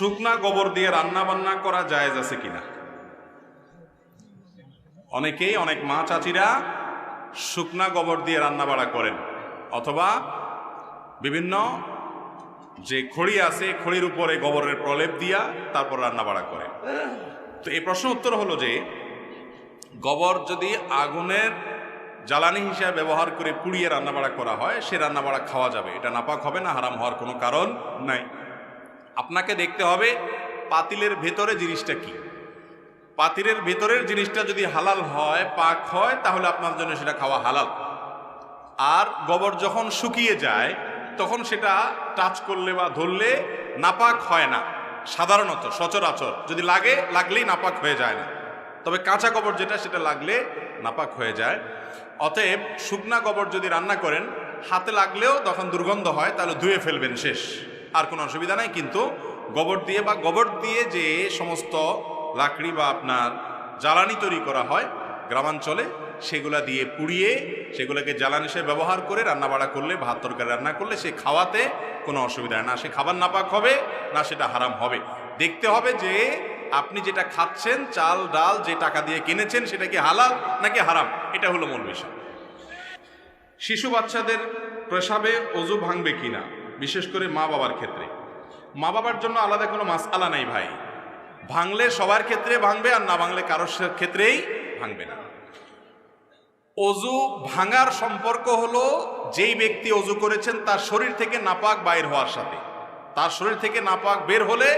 শুকনা গোবর দিয়ে রান্না বান্না করা জায়েজ আছে কিনা? অনেকেই, অনেক মা চাচিরা শুকনা গোবর দিয়ে রান্না বাড়া করেন। অথবা বিভিন্ন যে খড়ি আছে, খড়ির উপরে গোবরের প্রলেপ দিয়া তারপর রান্না বাড়া করে। তো এই প্রশ্ন উত্তর হলো যে, গোবর যদি আগুনের জ্বালানি হিসাবে ব্যবহার করে পুড়িয়ে রান্নাবাড়া করা হয়, সে রান্নাবাড়া খাওয়া যাবে। এটা নাপাক হবে না, হারাম হওয়ার কোনো কারণ নাই। আপনাকে দেখতে হবে পাতিলের ভেতরে জিনিসটা কি। পাতিলের ভেতরের জিনিসটা যদি হালাল হয়, পাক হয়, তাহলে আপনার জন্য সেটা খাওয়া হালাল। আর গোবর যখন শুকিয়ে যায়, তখন সেটা টাচ করলে বা ধরলে নাপাক হয় না। সাধারণত, সচরাচর। যদি লাগে, লাগলেই নাপাক হয়ে যায় না। তবে কাঁচা গোবর যেটা, সেটা লাগলে নাপাক হয়ে যায়। অতএব, শুকনা গোবর যদি রান্না করেন, হাতে লাগলেও তখন দুর্গন্ধ হয়, তাহলে ধুয়ে ফেলবেন শেষ। আর কোনো অসুবিধা নাই, কিন্তু গোবর দিয়ে বা গোবর দিয়ে যে সমস্ত লাকড়ি বা আপনার জ্বালানি তৈরি করা হয় গ্রামাঞ্চলে, সেগুলা দিয়ে পুড়িয়ে, সেগুলোকে জ্বালানি হিসেবে ব্যবহার করে রান্না বাড়া করলে, ভাত তরকারি রান্না করলে সে খাওয়াতে কোনো অসুবিধা না। সে খাবার নাপাক হবে, না সেটা হারাম হবে। দেখতে হবে যে আপনি যেটা খাচ্ছেন, চাল, ডাল, যে টাকা দিয়ে কিনেছেন, সেটা কি হালাল নাকি হারাম? এটা হলো মূল বিষয়। শিশু বাচ্চাদের প্রসাবে অজু ভাঙবে কিনা? বিশেষ করে মা বাবার ক্ষেত্রে। মা বাবার জন্য আলাদা কোনো মাসআলা নাই ভাই। ভাঙলে সবার ক্ষেত্রে ভাঙবে আর না ভাঙলে কারোর ক্ষেত্রেই ভাঙবে না। অজু ভাঙার সম্পর্ক হলো যেই ব্যক্তি অজু করেছেন তার শরীর থেকে নাপাক বাইর হওয়ার সাথে। তার শরীর থেকে নাপাক বের হলে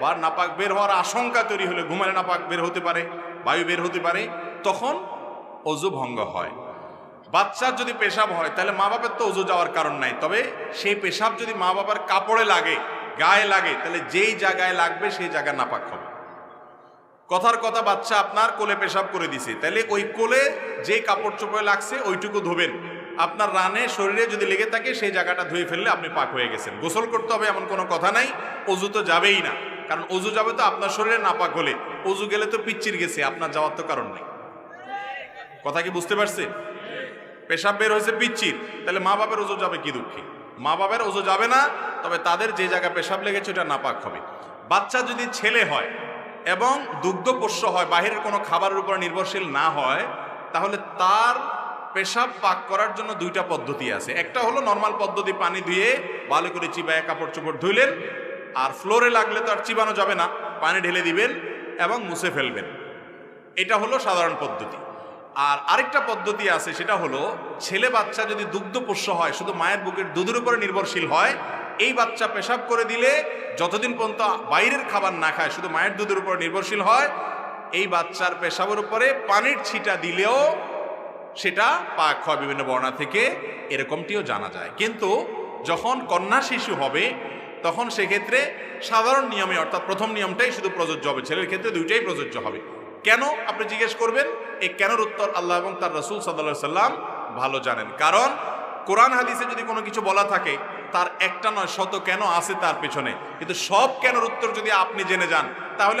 বা নাপাক বের হওয়ার আশঙ্কা তৈরি হলে, ঘুমালে নাপাক বের হতে পারে, বায়ু বের হতে পারে, তখন অজু ভঙ্গ হয়। বাচ্চার যদি পেশাব হয়, তাহলে মা বাবার তো অজু যাওয়ার কারণ নাই। তবে সেই পেশাব যদি মা বাবার কাপড়ে লাগে, গায়ে লাগে, তাহলে যেই জায়গায় লাগবে সেই জায়গা নাপাক হবে। কথার কথা বাচ্চা আপনার কোলে পেশাব করে দিছে, তাহলে ওই কোলে যে কাপড় চোপড়ে লাগছে, ওইটুকু ধোবেন। আপনার রানে শরীরে যদি লেগে থাকে, সেই জায়গাটা ধুয়ে ফেললে আপনি পাক হয়ে গেছেন। গোসল করতে হবে এমন কোনো কথা নাই অজু তো যাবেই না। কারণ অজু যাবে তো আপনার শরীরে নাপাক হলে। অজু গেলে তো পিচ্চির গেছে, আপনার যাওয়ার তো কারণ নেই। কথা কি বুঝতে পারছে? পেশাব বের হয়েছে পিচ্চির। তাহলে মা বাবার ওজো যাবে কি দুঃখী? মা বাবার ওজো যাবে না, তবে তাদের যে জায়গায় পেশাব লেগেছে ওটা নাপাক হবে। বাচ্চা যদি ছেলে হয় এবং দুগ্ধপোষ্য হয়, বাহিরের কোনো খাবারের উপর নির্ভরশীল না হয়, তাহলে তার পেশাব পাক করার জন্য দুইটা পদ্ধতি আছে। একটা হলো নর্মাল পদ্ধতি, পানি ধুয়ে ভালো করে চিবায় কাপড় চোপড় ধুইলেন, আর ফ্লোরে লাগলে তো আর চিবানো যাবে না। পানি ঢেলে দিবেন এবং মুছে ফেলবেন। এটা হলো সাধারণ পদ্ধতি। আর আরেকটা পদ্ধতি আছে, সেটা হলো ছেলে বাচ্চা যদি দুগ্ধপোষ্য হয়, শুধু মায়ের বুকের দুধের উপরে নির্ভরশীল হয়, এই বাচ্চা পেশাব করে দিলে যতদিন পর্যন্ত বাইরের খাবার না খায়, শুধু মায়ের দুধের উপর নির্ভরশীল হয়, এই বাচ্চার পেশাবের উপরে পানির ছিটা দিলেও সেটা পাক হয় বিভিন্ন বর্ণা থেকে, এরকমটিও জানা যায়। কিন্তু যখন কন্যা শিশু হবে, তখন সেক্ষেত্রে সাধারণ নিয়মে, অর্থাৎ প্রথম নিয়মটাই শুধু প্রযোজ্য হবে, ছেলের ক্ষেত্রে দুইটাই প্রযোজ্য হবে। কেন আপনি জিজ্ঞেস করবেন? এই কেনর উত্তর আল্লাহ এবং তার রসুল সাল্লা সাল্লাম ভালো জানেন। কারণ কোরআন হাদিসে যদি কোনো কিছু বলা থাকে, তার একটা নয়, শত কেন আছে তার পেছনে। কিন্তু সব কেনর উত্তর যদি আপনি জেনে যান, তাহলে